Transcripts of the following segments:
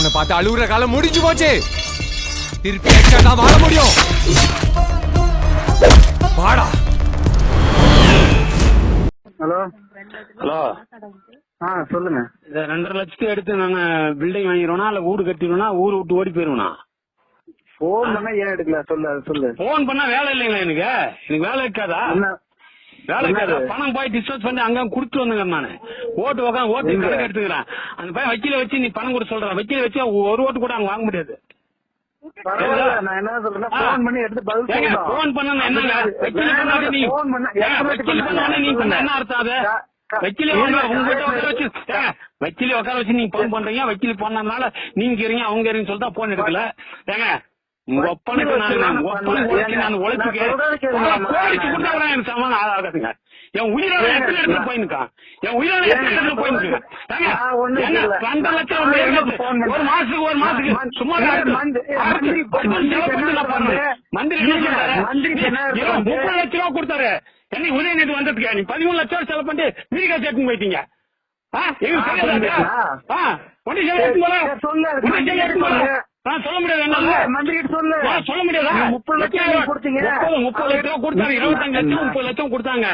இவனை பார்த்து அழுகுற காலம் முடிஞ்சு போச்சு. திருப்பி எக்ஸ்ட்ரா தான் வாழ முடியும்? வாடா. ஹலோ? ஹலோ? ஆ சொல்லுங்க. இந்த ரெண்டரை லட்சத்துக்கு எடுத்து நான் பில்டிங் வாங்கிடுவேனா இல்ல வீடு கட்டிடுவேனா ஊர் விட்டு ஓடி போயிருவேனா ஃபோன் பண்ணா ஏன் எடுக்கல? சொல்லு அது சொல்லு. போன் பண்ணா வேலை இல்லைங்களா எனக்கு? எனக்கு வேலை இருக்காதா? பணம் போய் டிஸ்கஸ் பண்ணி அங்க கொடுத்து வந்துங்க நானு. ஓட்டு உட்காந்து ஓட்டு? கணக்கு எடுத்துக்கிறேன். அந்த பையன் வக்கீல வச்சு நீ பணம் கொடுத்து சொல்றேன். வக்கீல வச்சு ஒரு ஓட்டு கூட அங்க வாங்க முடியாது. வக்கீல உட்கார வச்சு நீங்க போன் பண்றீங்க. வக்கீல் பண்ணனால நீங்க இருங்க அவங்க இருங்க சொல்லிட்டு போன் எடுக்கல. ஏங்க ஏங்க, உழைச்சுக்கு நான் சொல்றது கேளுங்க. கோடிச்சு கொடுத்தாங்க எனக்கு சமாதானம் ஆகாதுங்க என் உயிரோட எத்தனை இடத்துல போயிருக்கான் என் உயிரோட எத்தனை இடத்துல போயிருக்காங்க. ரெண்டு லட்சம்? ஒரு மாசத்துக்கு ஒரு மாசத்துக்கு சும்மா மந்திரி-. என்ன என்ன என்ன? முப்பது லட்சம் ரூபா கொடுத்தாரு. என்னைக்கு உதயநிதி வந்ததுக்கு? நீ பதிமூணு லட்சம் ரூபா செலவு பண்ணிட்டு காசு எடுத்துன்னு போயிட்டீங்க. ஆ, எங்க ஆ, சொல்லு, முடியாது மந்திரி கிட்ட சொல்லு. சொல்ல முடியாதா? முப்பது லட்சம் கொடுத்தீங்க. முப்பது லட்சம் ரூபா கொடுத்தாங்க இருபத்தஞ்சு லட்சம். முப்பது லட்சம் கொடுத்தாங்க.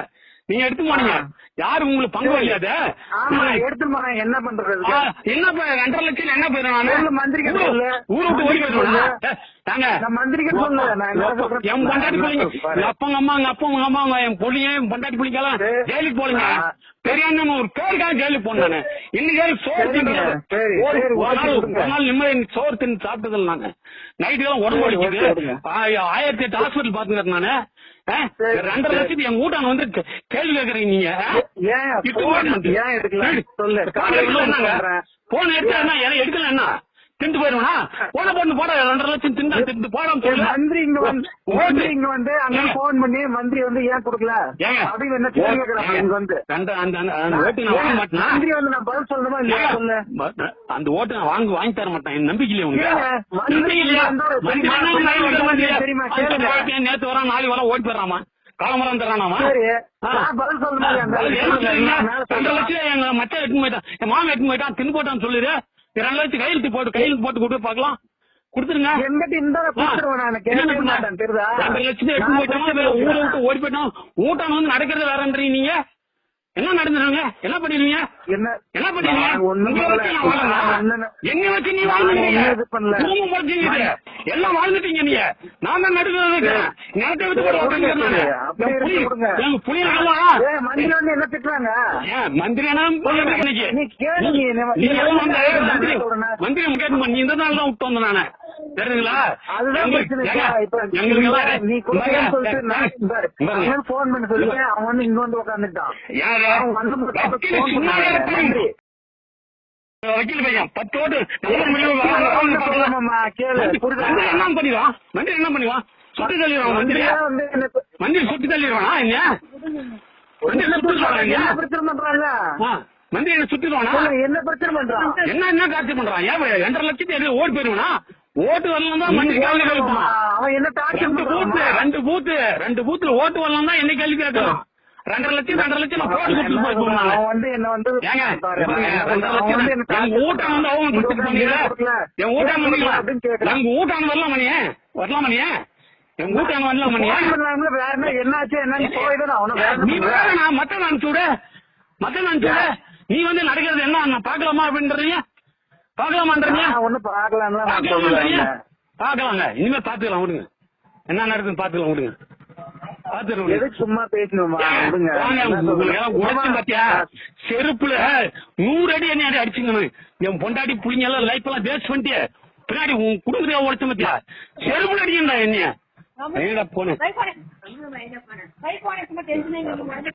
நீங்க எடுத்து போனீங்க. யாரு உங்களுக்கு பங்கு ஆமா எடுத்து போறேன் என்ன பண்றது என்ன ரெண்டரை லட்சம் என்ன போயிடும் மந்திரிக்கு ஊரு- விட்டு ஓடி. ஏ, தாங்க. என்ன என் பொண்டாட்டி பிள்ளைங்க. எங்க அப்பா, எங்க அம்மா, எங்க அப்பா, எங்க அம்மா, எங்க என் பொள்ளைங்க, என் பொண்டாட்டி பிள்ளைங்கெல்லாம் சரி. ஜெயிலுக்கு போலீங்க. பெரியாண்ணன் ஒரு பேருக்காக ஜெயிலுக்கு போனேன் நானு. இன்னைக்கு சோறு ஒரு நாள். ஒரு நாள் நிம்மதி சோறு தின்னு சாப்பிட்டதில்ல நானு. நைட்டு எல்லாம் உடம்பு. ஆ, ஆயிரத்தி எட்டு ஹாஸ்பிட்டல் பாத்துக்கிறேன் நானு ரெண்டரை. லட்சத்துக்கு என் வீட்டான வந்து கேள்வி கேக்குறீங்க நீங்க? ஏன் போன் எடுக்கல என்ன? எடுக்கல என்ன? திண்டு போயிருவனா? போன போட்டு போட ரெண்டரை லட்சம் திண்டா திண்டு போடாம சொல்லு. மந்திரி இங்க வந்து ஓட்டு. மந்திரி இங்க வந்து அங்க ஏங்க. போன் பண்ணி மந்திரி வந்து ஏன் கொடுக்கல? அப்படின்னு என்ன கேக்குறாங்க? இங்க வந்து. அந்த- அந்த- ஓட்டு நான் வாங்க மாட்டேனா? மந்திரி வந்து நான் பதில் சொல்லணுமா இல்லையா? சொல்லு. அந்த ஓட்டு நான் வாங்க வாங்கி தர மாட்டேன். எனக்கு நம்பிக்கை இல்லையா ஏங்க, மந்திரி இல்லையா? தெரியுமா? நேத்து வரான் நாளைக்கு வர ஓடி போயிடறாமா? காலமரம் தரானாமா எங்க மச்சான் எடுத்துன்னு போயிட்டான். என் மாமன் எடுத்துன்னு போயிட்டான். தின்னு போட்டான்னு சொல்லிடு ரெண்டு லட்சம் கையெழுத்து போட்டு கையெழுத்து போட்டு கொடுத்து பார்க்கலாம். கொடுத்துருங்க. ரெண்டு லட்சத்தை எடுத்து போயிட்டோமா. வேற ஊரை விட்டு ஓடி போயிட்டோம். ஊட்டான் வந்து நடக்கிறது வேறன்றீங்க நீங்க. என்ன நடந்துருங்க? என்ன பண்ணிருவீங்க? என்ன? என்ன ஒண்ணும் உங்களை வச்சு நீ நான் எல்லாம் வாழ்ந்துட்டீங்க நீங்க. நான் தான் நடுவில் இருக்கிறேன் நிலத்தை விட்டு கூட மந்திரி வந்து என்ன திட்டுறாங்க? ஏன் மந்திரி மந்திரி. கேட்டு நீ இந்த நாள் தான் விட்டு வந்தேன் நானு. தெரியுதுங்களா? அதுதான் போன் பண்ணி சொல்லி அவன் வந்து இங்க வந்து உட்காந்துட்டான் வக்கீல் பையன். பத்து ஓட்டு. என்ன பண்ணிடுவான் மந்திரி என்ன பண்ணுவான் சுட்டு தள்ளிடுவான் மந்திரி மந்திரி. சுட்டு தள்ளிடுவானா என்ன? மந்திரி என்ன மந்திரி என்ன பிரச்சனை பண்றான் என்ன என்ன காட்சி பண்றான்? ஏன் ரெண்டரை லட்சத்தி எது ஓடி போயிருவானா ஓட்டு வரலாம் தான் மந்திரி கேள்வி கேட்பான் அவன் என்ன ரெண்டு பூத்து ரெண்டு பூத்து ரெண்டு பூத்துல ஓட்டு வரலாம் தான் என்ன கேள்வி கேட்கலாம் ரெண்டரை லட்சம் ரெண்டரை லட்சம் நான் போட்டு போய் அவன் வந்து என்ன வந்து ஏங்க அவன் ரெண்டரை லட்சம் எங்க ஊட்டம் வந்து இங்க கொடுத்துட்டு போனீங்களா? என் ஊட்டம் பண்ணீங்களா. எங்க ஊட்டாங்க வரலாம் மணியே வரலாம் மணியே ஊட்டாங்க வரலாம் மணியே வேற என்ன என்னாச்சு என்னன்னு போயிதான் அவனை நீ? வேற நான் மத்த நான் சுட மத்த நான் சுட நீ வந்து நடக்கிறது என்ன நான் பார்க்கலாமா அப்படின்றீங்க நான் பார்க்கலாமான்றீங்க சொல்றேன் பார்க்கலாங்க இனிமே பார்த்துக்கலாம் விடுங்க என்ன நடக்குதுன்னு பார்த்துக்கலாம் விடுங்க. எதுக்கு சும்மா பேசணுமா? என்ன? செருப்புல நூறு அடி என்ன அடி அடிச்சுங்க என் பொண்டாட்டி புள்ளிங்க எல்லாம் லைஃப் எல்லாம் வேஸ்ட் பண்ணிட்டு பின்னாடி உன் குடும்பத்தையே உடைச்ச பாத்தியா? செருப்புல அடிக்கண்டா என்னைய. எங்கடா போனேன்